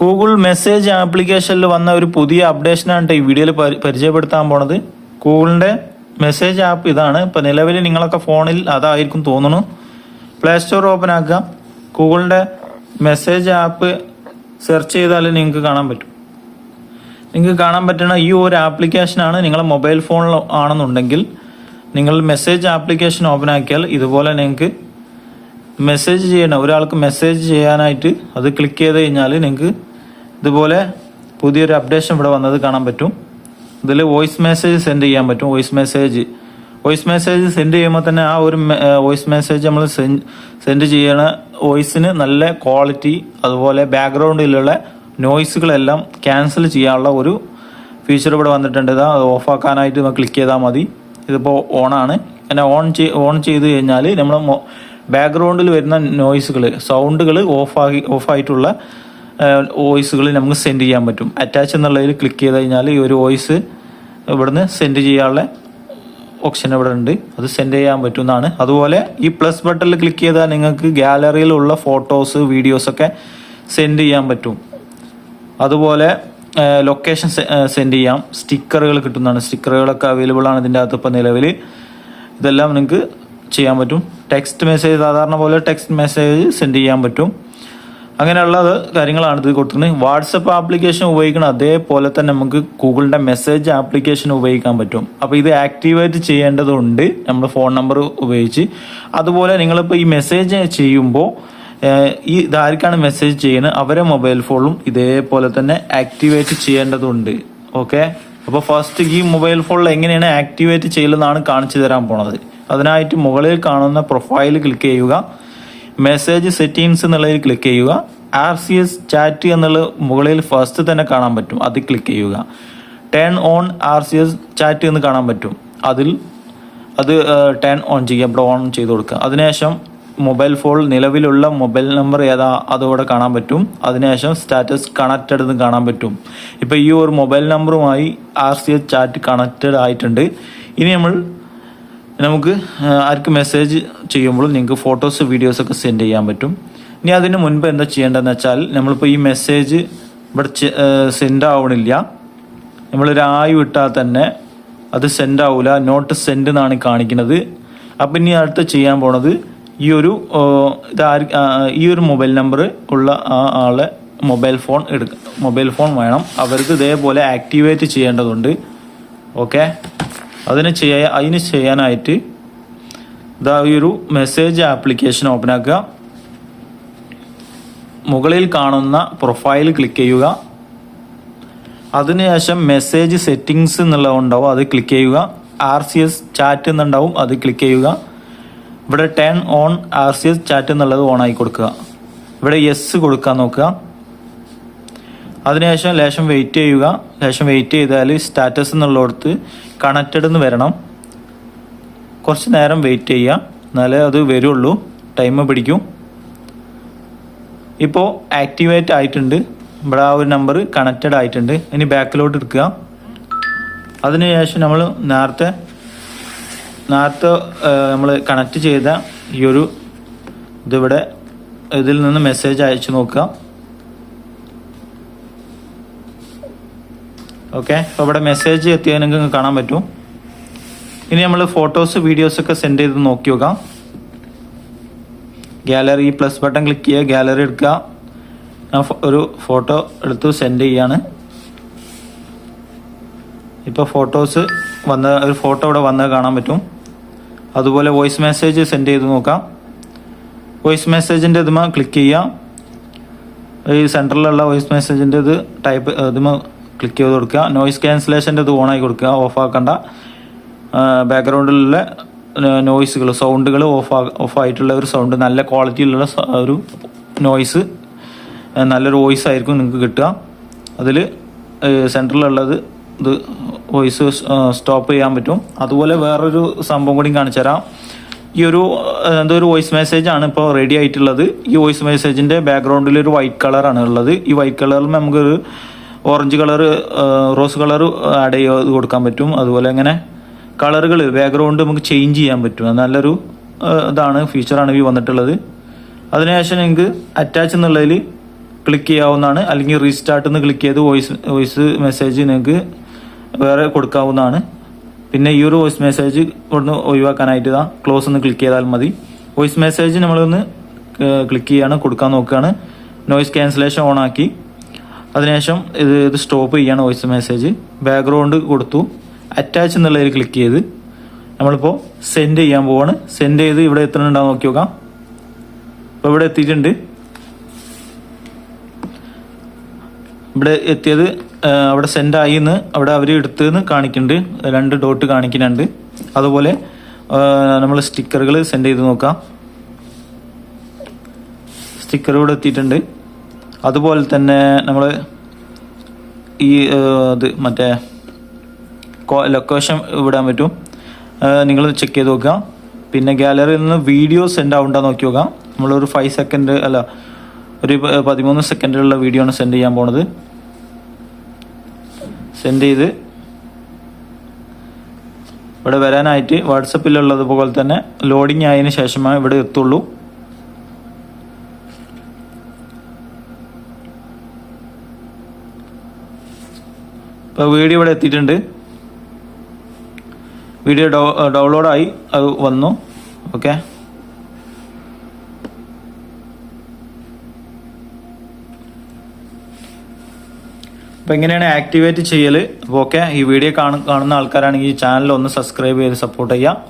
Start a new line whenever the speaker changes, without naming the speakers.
Google message ആപ്ലിക്കേഷനിൽ വന്ന ഒരു പുതിയ അപ്ഡേഷനാണ് ഈ വീഡിയോയിൽ പരിചയപ്പെടുത്താൻ പോണത്. ഗൂഗിളിന്റെ മെസ്സേജ് ആപ്പ് ഇതാണ്. ഇപ്പം നിലവിൽ നിങ്ങളൊക്കെ ഫോണിൽ അതായിരിക്കും തോന്നുന്നു. പ്ലേ സ്റ്റോർ ഓപ്പൺ ആക്കുക. ഗൂഗിളിന്റെ മെസ്സേജ് ആപ്പ് സെർച്ച് ചെയ്താൽ നിങ്ങൾക്ക് കാണാൻ പറ്റും. നിങ്ങൾക്ക് കാണാൻ പറ്റുന്ന ഈ ഒരു ആപ്ലിക്കേഷനാണ് നിങ്ങളെ മൊബൈൽ ഫോണിൽ ആണെന്നുണ്ടെങ്കിൽ നിങ്ങൾ മെസ്സേജ് ആപ്ലിക്കേഷൻ ഓപ്പൺ ആക്കിയാൽ ഇതുപോലെ നിങ്ങൾക്ക് മെസ്സേജ് ചെയ്യണം. ഒരാൾക്ക് മെസ്സേജ് ചെയ്യാനായിട്ട് അത് ക്ലിക്ക് ചെയ്ത് കഴിഞ്ഞാൽ നിങ്ങൾക്ക് ഇതുപോലെ പുതിയൊരു അപ്ഡേഷൻ ഇവിടെ വന്നത് കാണാൻ പറ്റും. ഇതിൽ വോയിസ് മെസ്സേജ് സെൻഡ് ചെയ്യാൻ പറ്റും. Voice message voice message send ചെയ്യുമ്പോൾ തന്നെ ആ ഒരു വോയിസ് മെസ്സേജ് നമ്മൾ സെൻഡ് ചെയ്യണ വോയിസിന് നല്ല ക്വാളിറ്റി അതുപോലെ ബാക്ക്ഗ്രൗണ്ടിലുള്ള നോയ്സുകളെല്ലാം ക്യാൻസൽ ചെയ്യാനുള്ള ഒരു ഫീച്ചർ ഇവിടെ വന്നിട്ടുണ്ട്. ഇതാ അത് ഓഫാക്കാനായിട്ട് നമ്മൾ ക്ലിക്ക് ചെയ്താൽ മതി. ഇതിപ്പോൾ ഓണാണ് അങ്ങനെ ഓൺ ചെയ് ഓൺ ചെയ്ത് കഴിഞ്ഞാൽ നമ്മൾ ബാക്ക്ഗ്രൗണ്ടിൽ വരുന്ന നോയ്സുകൾ സൗണ്ടുകൾ ഓഫാക്കി ഓഫായിട്ടുള്ള വോയിസുകൾ നമുക്ക് സെൻഡ് ചെയ്യാൻ പറ്റും. അറ്റാച്ച് എന്നുള്ളതിൽ ക്ലിക്ക് ചെയ്ത് കഴിഞ്ഞാൽ ഈ ഒരു വോയിസ് ഇവിടുന്ന് സെൻഡ് ചെയ്യാനുള്ള ഓപ്ഷൻ ഇവിടെ ഉണ്ട്. അത് സെൻഡ് ചെയ്യാൻ പറ്റുന്നതാണ്. അതുപോലെ ഈ പ്ലസ് ബട്ടണിൽ ക്ലിക്ക് ചെയ്താൽ നിങ്ങൾക്ക് ഗാലറിയിലുള്ള ഫോട്ടോസ് വീഡിയോസൊക്കെ സെൻഡ് ചെയ്യാൻ പറ്റും. അതുപോലെ ലൊക്കേഷൻ സെൻഡ് ചെയ്യാം. സ്റ്റിക്കറുകൾ കിട്ടുന്നതാണ്. സ്റ്റിക്കറുകളൊക്കെ അവൈലബിൾ ആണ് ഇതിന്റെ അകത്ത് ഇപ്പോൾ നിലവിൽ ഇതെല്ലാം നിങ്ങൾക്ക് ചെയ്യാൻ പറ്റും. ടെക്സ്റ്റ് മെസ്സേജ് സാധാരണ പോലെ ടെക്സ്റ്റ് മെസ്സേജ് സെൻഡ് ചെയ്യാൻ പറ്റും. അങ്ങനെയുള്ള കാര്യങ്ങളാണ് ഇത് കൊടുക്കുന്നത് വാട്സപ്പ് ആപ്ലിക്കേഷൻ ഉപയോഗിക്കണം അതേപോലെ തന്നെ നമുക്ക് ഗൂഗിളിന്റെ മെസ്സേജ് ആപ്ലിക്കേഷൻ ഉപയോഗിക്കാൻ പറ്റും. അപ്പോൾ ഇത് ആക്ടിവേറ്റ് ചെയ്യേണ്ടതുണ്ട് നമ്മൾ ഫോൺ നമ്പർ ഉപയോഗിച്ച്. അതുപോലെ നിങ്ങളിപ്പോൾ ഈ മെസ്സേജ് ചെയ്യുമ്പോൾ ഈ ഇതാർക്കാണ് മെസ്സേജ് ചെയ്യുന്നത്? അവരെ മൊബൈൽ ഫോണും ഇതേപോലെ തന്നെ ആക്ടിവേറ്റ് ചെയ്യേണ്ടതുണ്ട്. ഓക്കെ? അപ്പോൾ ഫസ്റ്റ് ഈ മൊബൈൽ ഫോണിൽ എങ്ങനെയാണ് ആക്ടിവേറ്റ് ചെയ്യലെന്നാണ് കാണിച്ചു തരാൻ പോണത്. അതിനായിട്ട് മുകളിൽ കാണുന്ന പ്രൊഫൈൽ ക്ലിക്ക് ചെയ്യുക. മെസ്സേജ് സെറ്റിങ്സ് എന്നുള്ളതിൽ ക്ലിക്ക് ചെയ്യുക. ആർ സി എസ് ചാറ്റ് എന്നുള്ള മുകളിൽ ഫസ്റ്റ് തന്നെ കാണാൻ പറ്റും. അത് ക്ലിക്ക് ചെയ്യുക. Turn on R C S chat എന്ന് കാണാൻ പറ്റും. അതിൽ അത് ടേൺ ഓൺ ചെയ്യുക. ഇവിടെ ഓൺ ചെയ്ത് കൊടുക്കുക. അതിനുശേഷം മൊബൈൽ ഫോൺ നിലവിലുള്ള മൊബൈൽ നമ്പർ ഏതാ അതോടെ കാണാൻ പറ്റും. അതിനുശേഷം സ്റ്റാറ്റസ് കണക്റ്റഡ് എന്ന് കാണാൻ പറ്റും. ഇപ്പോൾ ഈ ഒരു mobile നമ്പറുമായി R C S chat connected ആയിട്ടുണ്ട്. ഇനി നമ്മൾ നമുക്ക് ആർക്ക് മെസ്സേജ് ചെയ്യുമ്പോഴും നിങ്ങൾക്ക് ഫോട്ടോസ് വീഡിയോസ് ഒക്കെ സെൻഡ് ചെയ്യാൻ പറ്റും. ഇനി അതിന് മുൻപ് എന്താ ചെയ്യേണ്ടതെന്ന് വെച്ചാൽ നമ്മളിപ്പോൾ ഈ മെസ്സേജ് ഇവിടെ സെൻഡ് ആവണില്ല. നമ്മളൊരു ആയി വിട്ടാൽ തന്നെ അത് സെൻഡ് ആവില്ല നോട്ട് സെൻഡ് എന്നാണ് കാണിക്കുന്നത്. അപ്പം ഇനി അടുത്ത് ചെയ്യാൻ പോണത് ഈ ഒരു ഓ, ഇത് ആര് ആ, ഈ ഒരു മൊബൈൽ നമ്പർ ഉള്ള ആ ആളെ മൊബൈൽ ഫോൺ എടുക്ക മൊബൈൽ ഫോൺ വേണം. അവർക്ക് ഇതേപോലെ ആക്ടിവേറ്റ് ചെയ്യേണ്ടതുണ്ട്. ഓക്കെ അതിന് ചെയ്യാ അതിന് ചെയ്യാനായിട്ട് ഇതാ ഈ ഒരു മെസ്സേജ് ആപ്ലിക്കേഷൻ ഓപ്പൺ ആക്കുക. മുകളിൽ കാണുന്ന പ്രൊഫൈൽ ക്ലിക്ക് ചെയ്യുക. അതിനുശേഷം മെസ്സേജ് സെറ്റിങ്സ് എന്നുള്ളത് ഉണ്ടാവും അത് ക്ലിക്ക് ചെയ്യുക. ആർ സി എസ് ചാറ്റ് എന്നുണ്ടാവും അത് ക്ലിക്ക് ചെയ്യുക. ഇവിടെ turn on R C S chat എന്നുള്ളത് ഓൺ ആയി കൊടുക്കുക. ഇവിടെ യെസ് കൊടുക്കാൻ നോക്കുക. അതിനുശേഷം ലേശം വെയിറ്റ് ചെയ്യുക. ലേശം വെയിറ്റ് ചെയ്താൽ സ്റ്റാറ്റസ് എന്നുള്ളടത്ത് കണക്റ്റഡ് എന്ന് വരണം. കുറച്ച് നേരം വെയിറ്റ് ചെയ്യുക. എന്നാലേ അത് വരുള്ളൂ. ടൈം പിടിക്കും. ഇപ്പോൾ ആക്ടിവേറ്റ് ആയിട്ടുണ്ട്. ഇവിടെ ആ ഒരു നമ്പർ കണക്റ്റഡ് ആയിട്ടുണ്ട്. ഇനി ബാക്കിലോട്ട് എടുക്കുക. അതിനുശേഷം നമ്മൾ നേരത്തെ നേരത്തെ നമ്മൾ കണക്ട് ചെയ്ത ഈ ഒരു ഇതിവിടെ ഇതിൽ നിന്ന് മെസ്സേജ് അയച്ചു നോക്കുക. ഓക്കെ അപ്പോൾ ഇവിടെ മെസ്സേജ് എത്തിയതിനെങ്കിൽ കാണാൻ പറ്റും. ഇനി നമ്മൾ ഫോട്ടോസ് വീഡിയോസ് ഒക്കെ സെൻഡ് ചെയ്ത് നോക്കി നോക്കാം. ഗാലറി പ്ലസ് ബട്ടൺ ക്ലിക്ക് ചെയ്യുക ഗാലറി എടുക്കുക. ഞാൻ ഒരു ഫോട്ടോ എടുത്ത് സെൻഡ് ചെയ്യാണ്. ഇപ്പോൾ ഫോട്ടോസ് വന്ന ഒരു ഫോട്ടോ ഇവിടെ വന്ന് കാണാൻ പറ്റും. അതുപോലെ വോയിസ് മെസ്സേജ് സെൻഡ് ചെയ്ത് നോക്കാം. വോയിസ് മെസ്സേജിന്റെ ഇതുമ ക്ലിക്ക് ചെയ്യുക. ഈ സെന്ററിലുള്ള വോയിസ് മെസ്സേജിന്റെ ഇത് ടൈപ്പ് ഇതുമ ക്ലിക്ക് ചെയ്ത് കൊടുക്കുക. നോയിസ് ക്യാൻസലേഷന്റെ ഇത് ഓണാക്കി കൊടുക്കുക. ഓഫ് ആക്കണ്ട. ബാക്ക്ഗ്രൗണ്ടിലുള്ള നോയ്സുകൾ സൗണ്ടുകൾ ഓഫ് ഓഫ് ആയിട്ടുള്ള ഒരു സൗണ്ട് നല്ല ക്വാളിറ്റിയിലുള്ള ഒരു നോയ്സ് നല്ലൊരു വോയിസ് ആയിരിക്കും നിങ്ങൾക്ക് കിട്ടുക. അതിൽ സെന്ററിലുള്ളത് ഇത് വോയിസ് സ്റ്റോപ്പ് ചെയ്യാൻ പറ്റും. അതുപോലെ വേറൊരു സംഭവം കൂടി കാണിച്ചു തരാം. ഈ ഒരു എന്തോ ഒരു വോയിസ് മെസ്സേജ് ആണ് ഇപ്പോൾ റെഡി ആയിട്ടുള്ളത്. ഈ വോയിസ് മെസ്സേജിന്റെ ബാക്ക്ഗ്രൗണ്ടിൽ ഒരു വൈറ്റ് കളറാണ് ഉള്ളത്. ഈ വൈറ്റ് കളറിൽ നമുക്കൊരു orange colour rose colour add ചെയ്ത് കൊടുക്കാൻ പറ്റും. അതുപോലെ ഇങ്ങനെ കളറുകൾ ബാക്ക്ഗ്രൗണ്ട് നമുക്ക് ചേഞ്ച് ചെയ്യാൻ പറ്റും. നല്ലൊരു ഇതാണ് ഫീച്ചറാണ് ഈ വന്നിട്ടുള്ളത്. അതിനുശേഷം നിങ്ങൾക്ക് അറ്റാച്ച് എന്നുള്ളതിൽ ക്ലിക്ക് ചെയ്യാവുന്നതാണ്. അല്ലെങ്കിൽ റീസ്റ്റാർട്ട് എന്ന് ക്ലിക്ക് ചെയ്ത് വോയിസ് വോയിസ് മെസ്സേജ് നിങ്ങൾക്ക് വേറെ കൊടുക്കാവുന്നതാണ്. പിന്നെ ഈ ഒരു വോയിസ് മെസ്സേജ് ഇവിടുന്ന് ഒഴിവാക്കാനായിട്ട് ഇതാ ക്ലോസ് ഒന്ന് ക്ലിക്ക് ചെയ്താൽ മതി. വോയിസ് മെസ്സേജ് നമ്മളൊന്ന് ക്ലിക്ക് ചെയ്യാണ് കൊടുക്കാൻ നോക്കുകയാണ്. നോയിസ് ക്യാൻസലേഷൻ ഓൺ ആക്കി. അതിനുശേഷം ഇത് ഇത് സ്റ്റോപ്പ് ചെയ്യാണ് വോയിസ് മെസ്സേജ് ബാക്ക്ഗ്രൗണ്ട് കൊടുത്തു. അറ്റാച്ച് എന്നുള്ളതിൽ ക്ലിക്ക് ചെയ്ത് നമ്മളിപ്പോൾ സെൻഡ് ചെയ്യാൻ പോവാണ്. സെൻഡ് ചെയ്ത് ഇവിടെ എത്തുന്നുണ്ടാവും നോക്കി നോക്കാം. അപ്പോൾ ഇവിടെ എത്തിയിട്ടുണ്ട്. ഇവിടെ എത്തിയത് അവിടെ സെൻഡ് ആയി എന്ന് അവിടെ അവർ എടുത്തെന്ന് കാണിക്കുന്നുണ്ട്. രണ്ട് ഡോട്ട് കാണിക്കുന്നുണ്ട്. അതുപോലെ നമ്മൾ സ്റ്റിക്കറുകൾ സെൻഡ് ചെയ്ത് നോക്കാം. സ്റ്റിക്കർ ഇവിടെ എത്തിയിട്ടുണ്ട്. അതുപോലെ തന്നെ നമ്മൾ ഈ അത് മറ്റേ ലൊക്കേഷൻ വിടാൻ പറ്റും. നിങ്ങൾ ചെക്ക് ചെയ്ത് നോക്കുക. പിന്നെ ഗാലറിയിൽ നിന്ന് വീഡിയോ സെൻഡ് ആവുണ്ടോ നോക്കി നോക്കാം. നമ്മളൊരു ഫൈവ് സെക്കൻഡ് അല്ല ഒരു പതിമൂന്ന് സെക്കൻഡിലുള്ള വീഡിയോ ആണ് സെൻഡ് ചെയ്യാൻ പോണത്. സെൻഡ് ചെയ്ത് ഇവിടെ വരാനായിട്ട് വാട്സപ്പിലുള്ളത് പോലെ തന്നെ ലോഡിങ് ആയതിനു ശേഷമേ ഇവിടെ എത്തുള്ളൂ. ഇപ്പോൾ വീഡിയോ ഇവിടെ എത്തിയിട്ടുണ്ട്. വീഡിയോ ഡൗ ഡൗൺലോഡായി അത് വന്നു. ഓക്കെ അപ്പോൾ എങ്ങനെയാണ് ആക്ടിവേറ്റ് ചെയ്യൽ അപ്പോൾ ഓക്കെ ഈ വീഡിയോ കാണുന്ന ആൾക്കാരാണെങ്കിൽ ഈ ചാനൽ ഒന്ന് സബ്സ്ക്രൈബ് ചെയ്ത് സപ്പോർട്ട് ചെയ്യുക.